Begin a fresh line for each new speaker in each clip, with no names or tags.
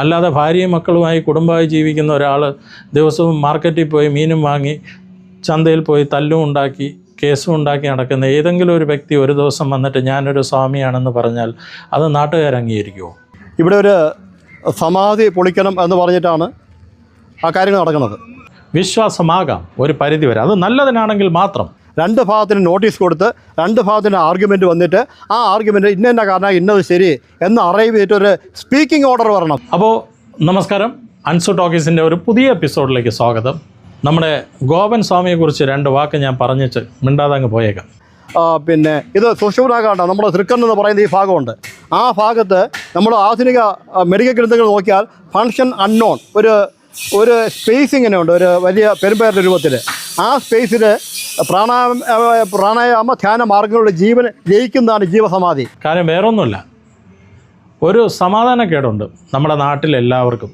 അല്ലാതെ ഭാര്യയും മക്കളുമായി കുടുംബമായി ജീവിക്കുന്ന ഒരാൾ ദിവസവും മാർക്കറ്റിൽ പോയി മീനും വാങ്ങി ചന്തയിൽ പോയി തല്ലും ഉണ്ടാക്കി കേസും ഉണ്ടാക്കി നടക്കുന്ന ഏതെങ്കിലും ഒരു വ്യക്തി ഒരു ദിവസം വന്നിട്ട് ഞാനൊരു സ്വാമിയാണെന്ന് പറഞ്ഞാൽ അത് നാട്ടുകാർ അംഗീകരിക്കുമോ
ഇവിടെ ഒരു സമാധി പൊളിക്കണം എന്ന് പറഞ്ഞിട്ടാണ് ആ കാര്യങ്ങൾ നടക്കുന്നത്.
വിശ്വാസമാകാം ഒരു പരിധി വരെ. അത് നല്ലതിനാണെങ്കിൽ മാത്രം.
രണ്ട് ഭാഗത്തിന് നോട്ടീസ് കൊടുത്ത് രണ്ട് ഭാഗത്തിന് ആർഗ്യുമെന്റ് വന്നിട്ട് ആ ആർഗ്യുമെന്റ് ഇന്ന എന്നാ കാരണം ഇന്നത് ശരി എന്ന് അറൈവ് ചെയ്തിട്ട് ഒരു സ്പീക്കിംഗ് ഓർഡർ വരണം.
അപ്പോൾ നമസ്കാരം. അൻസു ടോക്കീസിന്റെ ഒരു പുതിയ എപ്പിസോഡിലേക്ക് സ്വാഗതം. നമ്മുടെ ഗോപൻ സ്വാമിയെക്കുറിച്ച് രണ്ട് വാക്ക് ഞാൻ പറഞ്ഞിട്ട് മിണ്ടാതെ അങ്ങ് പോയേക്കാം.
പിന്നെ ഇത് സുഷൂരാകാണ്ട നമ്മുടെ തൃക്കൺ എന്ന് പറയുന്ന ഈ ഭാഗമുണ്ട്. ആ ഭാഗത്ത് നമ്മൾ ആധുനിക മെഡിക്കൽ ഗ്രന്ഥങ്ങൾ നോക്കിയാൽ ഫങ്ഷൻ അൺനോൺ ഒരു ഒരു സ്പേസ് ഇങ്ങനെ ഉണ്ട് ഒരു വലിയ പെരുമ്പേരുടെ രൂപത്തിൽ. ആ സ്പേസിൽ പ്രാണായാമ പ്രാണായാമ ധ്യാന മാർഗങ്ങളുടെ ജീവൻ ജയിക്കുന്നതാണ് ജീവസമാധി.
കാര്യം വേറൊന്നുമില്ല. ഒരു സമാധാനക്കേടുണ്ട് നമ്മുടെ നാട്ടിലെല്ലാവർക്കും.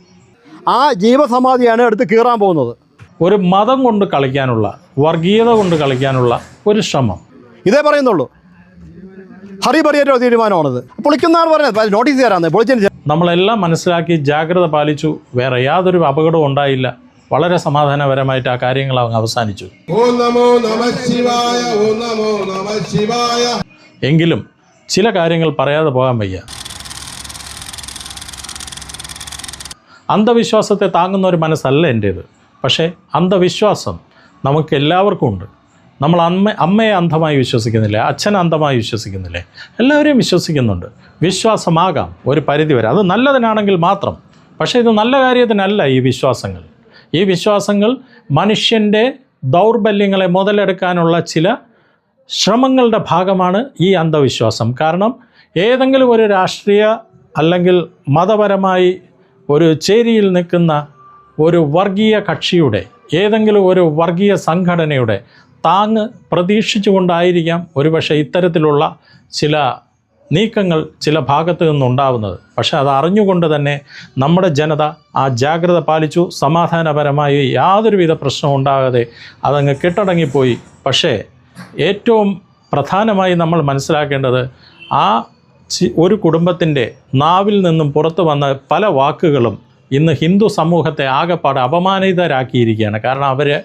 ആ ജീവസമാധിയാണ് എടുത്ത് കീറാൻ പോകുന്നത്.
ഒരു മതം കൊണ്ട് കളിക്കാനുള്ള വർഗീയത കൊണ്ട് കളിക്കാനുള്ള ഒരു ശ്രമം.
ഇതേ പറയുന്നുള്ളൂ. ഹറി പറയേറ്റ തീരുമാനമാണിത്. പൊളിക്കുന്നതാണ് പറഞ്ഞത്. നോട്ടീസ് തരാന്ന് പൊളിച്ചതിന്
നമ്മളെല്ലാം മനസ്സിലാക്കി ജാഗ്രത പാലിച്ചു. വേറെ യാതൊരു അപകടവും ഉണ്ടായില്ല. വളരെ സമാധാനപരമായിട്ട് ആ കാര്യങ്ങൾ അങ്ങ് അവസാനിച്ചു. എങ്കിലും ചില കാര്യങ്ങൾ പറയാതെ പോകാൻ വയ്യ. അന്ധവിശ്വാസത്തെ താങ്ങുന്ന ഒരു മനസ്സല്ല എന്റേത് പക്ഷേ അന്ധവിശ്വാസം നമുക്ക് എല്ലാവർക്കും ഉണ്ട്. നമ്മൾ അമ്മ അമ്മയെ അന്ധമായി വിശ്വസിക്കുന്നില്ലേ? അച്ഛൻ അന്ധമായി വിശ്വസിക്കുന്നില്ലേ? എല്ലാവരെയും വിശ്വസിക്കുന്നുണ്ട്. വിശ്വാസമാകാം ഒരു പരിധി വരെ. അത് നല്ലതിനാണെങ്കിൽ മാത്രം. പക്ഷേ ഇത് നല്ല കാര്യത്തിനല്ല ഈ വിശ്വാസങ്ങൾ. ഈ വിശ്വാസങ്ങൾ മനുഷ്യന്റെ ദൗർബല്യങ്ങളെ മുതലെടുക്കാനുള്ള ചില ശ്രമങ്ങളുടെ ഭാഗമാണ് ഈ അന്ധവിശ്വാസം. കാരണം ഏതെങ്കിലും ഒരു രാഷ്ട്രീയ അല്ലെങ്കിൽ മതപരമായി ഒരു ചേരിയിൽ നിൽക്കുന്ന ഒരു വർഗീയ കക്ഷിയുടെ ഏതെങ്കിലും ഒരു വർഗീയ സംഘടനയുടെ താങ്ങ് പ്രതീക്ഷിച്ചുകൊണ്ടായിരിക്കാം ഒരുപക്ഷെ ഇത്തരത്തിലുള്ള ചില നീക്കങ്ങൾ ചില ഭാഗത്തു നിന്നുണ്ടാവുന്നത്. പക്ഷേ അത് അറിഞ്ഞുകൊണ്ട് തന്നെ നമ്മുടെ ജനത ആ ജാഗ്രത പാലിച്ചു. സമാധാനപരമായി യാതൊരുവിധ പ്രശ്നവും ഉണ്ടാകാതെ അതങ്ങ് കെട്ടടങ്ങിപ്പോയി. പക്ഷേ ഏറ്റവും പ്രധാനമായി നമ്മൾ മനസ്സിലാക്കേണ്ടത് ആ ഒരു കുടുംബത്തിന്റെ നാവിൽ നിന്നും പുറത്തു വന്ന പല വാക്കുകളും ഇന്ന് ഹിന്ദു സമൂഹത്തെ ആകെപ്പാടെ അപമാനിതരാക്കിയിരിക്കുകയാണ്. കാരണം അവർ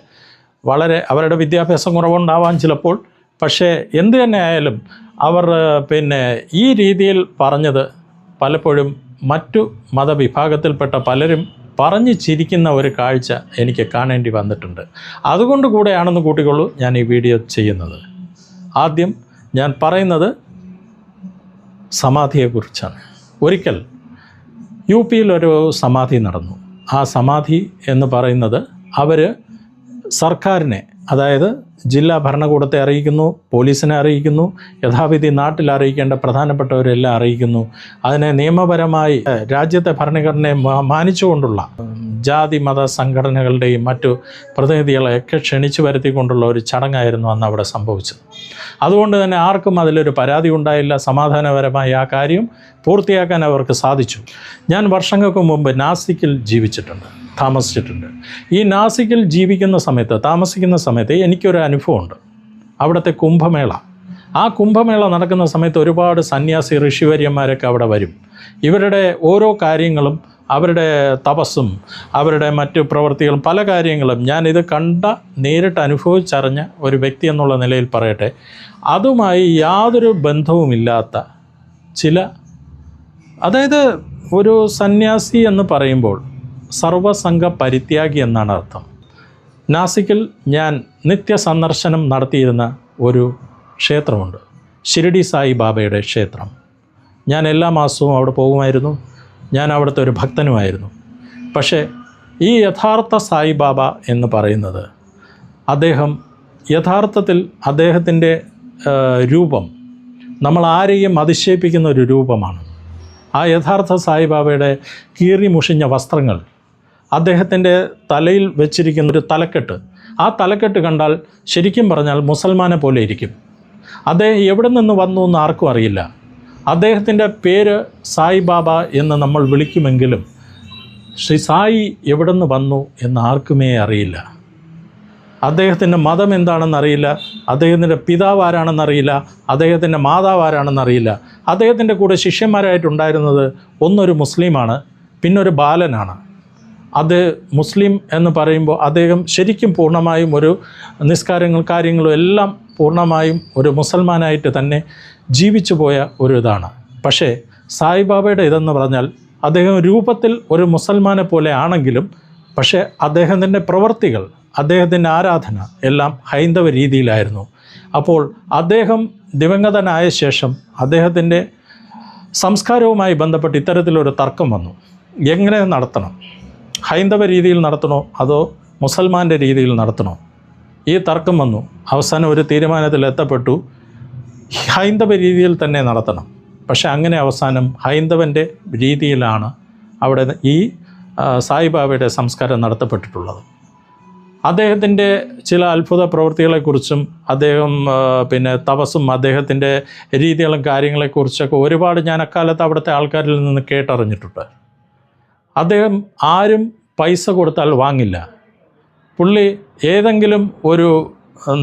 വളരെ അവരുടെ വിദ്യാഭ്യാസം കുറവുണ്ടാവാൻ ചിലപ്പോൾ പക്ഷേ എന്തു തന്നെ ആയാലും അവർ പിന്നെ ഈ രീതിയിൽ പറഞ്ഞത് പലപ്പോഴും മറ്റു മതവിഭാഗത്തിൽപ്പെട്ട പലരും പറഞ്ഞു ചിരിക്കുന്ന ഒരു കാഴ്ച എനിക്ക് കാണേണ്ടി വന്നിട്ടുണ്ട്. അതുകൊണ്ട് കൂടെയാണെന്ന് കൂട്ടിക്കൊള്ളൂ ഞാൻ ഈ വീഡിയോ ചെയ്യുന്നത്. ആദ്യം ഞാൻ പറയുന്നത് സമാധിയെക്കുറിച്ചാണ്. ഒരിക്കൽ യു ഒരു സമാധി നടന്നു. ആ സമാധി എന്ന് പറയുന്നത് അവർ സർക്കാരിനെ അതായത് ജില്ലാ ഭരണകൂടത്തെ അറിയിക്കുന്നു പോലീസിനെ അറിയിക്കുന്നു യഥാവിധി നാട്ടിൽ അറിയിക്കേണ്ട പ്രധാനപ്പെട്ടവരെല്ലാം അറിയിക്കുന്നു. അതിനെ നിയമപരമായി രാജ്യത്തെ ഭരണഘടനയെ മാനിച്ചുകൊണ്ടുള്ള ജാതി മത സംഘടനകളുടെയും മറ്റു പ്രതിനിധികളെയൊക്കെ ക്ഷണിച്ചു വരുത്തിക്കൊണ്ടുള്ള ഒരു ചടങ്ങായിരുന്നു അന്ന് അവിടെ സംഭവിച്ചത്. അതുകൊണ്ട് തന്നെ ആർക്കും അതിലൊരു പരാതി ഉണ്ടായില്ല. സമാധാനപരമായി ആ കാര്യം പൂർത്തിയാക്കാൻ അവർക്ക് സാധിച്ചു. ഞാൻ വർഷങ്ങൾക്ക് മുമ്പ് നാസിക്കിൽ ജീവിച്ചിട്ടുണ്ട്. താമസിച്ചിട്ടുണ്ട്. ഈ നാസിക്കിൽ ജീവിക്കുന്ന സമയത്ത് താമസിക്കുന്ന സമയത്ത് എനിക്കൊരു അനുഭവമുണ്ട്. അവിടുത്തെ കുംഭമേള. ആ കുംഭമേള നടക്കുന്ന സമയത്ത് ഒരുപാട് സന്യാസി ഋഷിവര്യന്മാരൊക്കെ അവിടെ വരും. ഇവരുടെ ഓരോ കാര്യങ്ങളും അവരുടെ തപസ്സും അവരുടെ മറ്റു പ്രവൃത്തികളും പല കാര്യങ്ങളും ഞാനിത് കണ്ട നേരിട്ട് അനുഭവിച്ചറിഞ്ഞ ഒരു വ്യക്തി എന്നുള്ള നിലയിൽ പറയട്ടെ. അതുമായി യാതൊരു ബന്ധവുമില്ലാത്ത ചില അതായത് ഒരു സന്യാസി എന്ന് പറയുമ്പോൾ സർവസംഘ പരിത്യാഗി എന്നാണ് അർത്ഥം. നാസിക്കിൽ ഞാൻ നിത്യ സന്ദർശനം നടത്തിയിരുന്ന ഒരു ക്ഷേത്രമുണ്ട്. ഷിരഡി സായി ബാബയുടെ ക്ഷേത്രം. ഞാൻ എല്ലാ മാസവും അവിടെ പോകുമായിരുന്നു. ഞാൻ അവിടുത്തെ ഒരു ഭക്തനുമായിരുന്നു. പക്ഷേ ഈ യഥാർത്ഥ സായി ബാബ എന്ന് പറയുന്നത് അദ്ദേഹം യഥാർത്ഥത്തിൽ അദ്ദേഹത്തിന്റെ രൂപം നമ്മൾ ആരെയും അതിശയിപ്പിക്കുന്ന ഒരു രൂപമാണ്. ആ യഥാർത്ഥ സായിബാബയുടെ കീറി മുഷിഞ്ഞ വസ്ത്രങ്ങൾ അദ്ദേഹത്തിന്റെ തലയിൽ വെച്ചിരിക്കുന്ന ഒരു തലക്കെട്ട്. ആ തലക്കെട്ട് കണ്ടാൽ ശരിക്കും പറഞ്ഞാൽ മുസൽമാനെ പോലെ ഇരിക്കും. അദ്ദേഹം എവിടെ നിന്ന് വന്നു എന്ന് ആർക്കും അറിയില്ല. അദ്ദേഹത്തിന്റെ പേര് സായി ബാബ എന്ന് നമ്മൾ വിളിക്കുമെങ്കിലും ശ്രീ സായി എവിടെ നിന്ന് വന്നു എന്ന് ആർക്കുമേ അറിയില്ല. അദ്ദേഹത്തിന്റെ മതം എന്താണെന്നറിയില്ല അദ്ദേഹത്തിന്റെ പിതാവ് ആരാണെന്നറിയില്ല അദ്ദേഹത്തിന്റെ മാതാവ് ആരാണെന്നറിയില്ല അദ്ദേഹത്തിന്റെ കൂടെ ശിഷ്യന്മാരായിട്ടുണ്ടായിരുന്നത് ഒന്നൊരു മുസ്ലിമാണ് പിന്നൊരു ബാലനാണ്. അത് മുസ്ലിം എന്ന് പറയുമ്പോൾ അദ്ദേഹം ശരിക്കും പൂർണമായും ഒരു നിസ്കാരങ്ങൾ കാര്യങ്ങളും എല്ലാം പൂർണമായും ഒരു മുസൽമാനായിട്ട് തന്നെ ജീവിച്ചു പോയ ഒരു ഇതാണ്. പക്ഷേ സായിബാബയുടെ ഇതെന്ന് പറഞ്ഞാൽ അദ്ദേഹം രൂപത്തിൽ ഒരു മുസൽമാനെ പോലെ ആണെങ്കിലും പക്ഷേ അദ്ദേഹത്തിന്റെ പ്രവൃത്തികൾ അദ്ദേഹത്തിന്റെ ആരാധന എല്ലാം ഹൈന്ദവ രീതിയിലായിരുന്നു. അപ്പോൾ അദ്ദേഹം ദിവംഗതനായ ശേഷം അദ്ദേഹത്തിന്റെ സംസ്കാരവുമായി ബന്ധപ്പെട്ട് ഇത്തരത്തിലൊരു തർക്കം വന്നു. എങ്ങനെ നടത്തണം? ഹൈന്ദവ രീതിയിൽ നടത്തണോ? അതോ മുസൽമാന്റെ രീതിയിൽ നടത്തണോ? ഈ തർക്കം വന്നു. അവസാനം ഒരു തീരുമാനത്തിൽ എത്തപ്പെട്ടു. ഹൈന്ദവ രീതിയിൽ തന്നെ നടത്തണം. പക്ഷേ അങ്ങനെ അവസാനം ഹൈന്ദവന്റെ രീതിയിലാണ് അവിടെ ഈ സായിബാബയുടെ സംസ്കാരം നടത്തപ്പെട്ടിട്ടുള്ളത്. അദ്ദേഹത്തിന്റെ ചില അത്ഭുത പ്രവൃത്തികളെക്കുറിച്ചും അദ്ദേഹം പിന്നെ തപസ്സും അദ്ദേഹത്തിന്റെ രീതികളും കാര്യങ്ങളെക്കുറിച്ചൊക്കെ ഒരുപാട് ഞാൻ അക്കാലത്ത് അവിടുത്തെ ആൾക്കാരിൽ നിന്ന് കേട്ടറിഞ്ഞിട്ടുണ്ട്. അദ്ദേഹം ആരും പൈസ കൊടുത്താൽ വാങ്ങില്ല. പുള്ളി ഏതെങ്കിലും ഒരു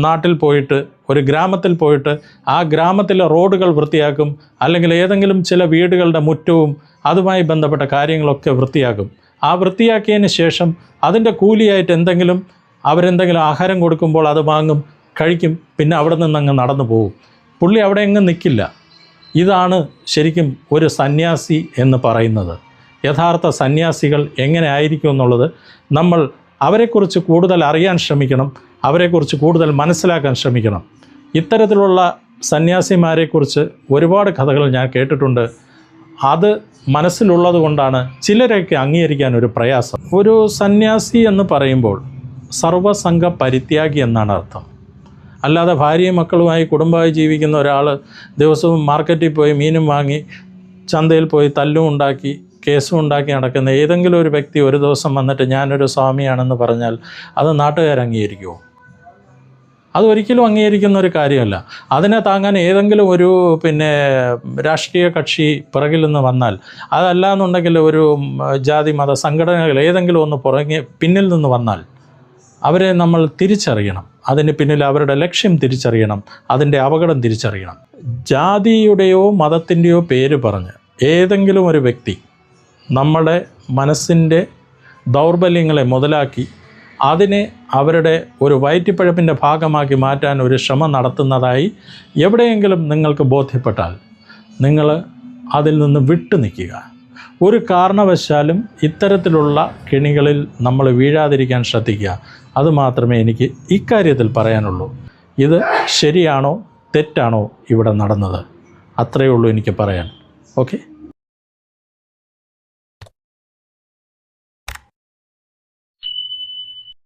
നാട്ടിൽ പോയിട്ട് ഒരു ഗ്രാമത്തിൽ പോയിട്ട് ആ ഗ്രാമത്തിലെ റോഡുകൾ വൃത്തിയാക്കും അല്ലെങ്കിൽ ഏതെങ്കിലും ചില വീടുകളുടെ മുറ്റവും അതുമായി ബന്ധപ്പെട്ട കാര്യങ്ങളൊക്കെ വൃത്തിയാക്കും. ആ വൃത്തിയാക്കിയതിന് ശേഷം അതിന്റെ കൂലിയായിട്ട് എന്തെങ്കിലും അവരെന്തെങ്കിലും ആഹാരം കൊടുക്കുമ്പോൾ അത് വാങ്ങും കഴിക്കും പിന്നെ അവിടെ നിന്ന് അങ്ങ് നടന്നു പോകും. പുള്ളി അവിടെ എങ്ങും നിൽക്കില്ല. ഇതാണ് ശരിക്കും ഒരു സന്യാസി എന്ന് പറയുന്നത്. യഥാർത്ഥ സന്യാസികൾ എങ്ങനെ ആയിരിക്കും എന്നുള്ളത് നമ്മൾ അവരെക്കുറിച്ച് കൂടുതൽ അറിയാൻ ശ്രമിക്കണം അവരെക്കുറിച്ച് കൂടുതൽ മനസ്സിലാക്കാൻ ശ്രമിക്കണം. ഇത്തരത്തിലുള്ള സന്യാസിമാരെക്കുറിച്ച് ഒരുപാട് കഥകൾ ഞാൻ കേട്ടിട്ടുണ്ട്. അത് മനസ്സിലുള്ളത് കൊണ്ടാണ് ചിലരൊക്കെ അംഗീകരിക്കാൻ ഒരു പ്രയാസം. ഒരു സന്യാസി എന്ന് പറയുമ്പോൾ സർവസംഘ പരിത്യാഗി എന്നാണ് അർത്ഥം. അല്ലാതെ ഭാര്യയും മക്കളുമായി കുടുംബമായി ജീവിക്കുന്ന ഒരാൾ ദിവസവും മാർക്കറ്റിൽ പോയി മീനും വാങ്ങി ചന്തയിൽ പോയി തല്ലും ഉണ്ടാക്കി കേസും ഉണ്ടാക്കി നടക്കുന്ന ഏതെങ്കിലും ഒരു വ്യക്തി ഒരു ദിവസം വന്നിട്ട് ഞാനൊരു സ്വാമിയാണെന്ന് പറഞ്ഞാൽ അത് നാട്ടുകാർ അംഗീകരിക്കുമോ അത് ഒരിക്കലും അംഗീകരിക്കുന്ന ഒരു കാര്യമല്ല. അതിനെ താങ്ങാൻ ഏതെങ്കിലും ഒരു പിന്നെ രാഷ്ട്രീയ കക്ഷി പിറകിൽ നിന്ന് വന്നാൽ അതല്ല എന്നുണ്ടെങ്കിൽ ഒരു ജാതി മത സംഘടനകൾ ഏതെങ്കിലും ഒന്ന് പുറകെ പിന്നിൽ നിന്ന് വന്നാൽ അവരെ നമ്മൾ തിരിച്ചറിയണം. അതിന് പിന്നിൽ അവരുടെ ലക്ഷ്യം തിരിച്ചറിയണം. അതിന്റെ അപകടം തിരിച്ചറിയണം. ജാതിയുടെയോ മതത്തിന്റെയോ പേര് പറഞ്ഞ് ഏതെങ്കിലും ഒരു വ്യക്തി നമ്മുടെ മനസ്സിന്റെ ദൗർബല്യങ്ങളെ മുതലാക്കി അതിനെ അവരുടെ ഒരു വയറ്റിപ്പഴപ്പിന്റെ ഭാഗമാക്കി മാറ്റാൻ ഒരു ശ്രമം നടത്തുന്നതായി എവിടെയെങ്കിലും നിങ്ങൾക്ക് ബോധ്യപ്പെട്ടാൽ നിങ്ങൾ അതിൽ നിന്ന് വിട്ടു നിൽക്കുക. ഒരു കാരണവശാലും ഇത്തരത്തിലുള്ള കെണികളിൽ നമ്മൾ വീഴാതിരിക്കാൻ ശ്രദ്ധിക്കുക. അതുമാത്രമേ എനിക്ക് ഇക്കാര്യത്തിൽ പറയാനുള്ളൂ. ഇത് ശരിയാണോ തെറ്റാണോ ഇവിടെ നടന്നത്? അത്രയേ ഉള്ളൂ എനിക്ക് പറയാൻ. ഓക്കെ?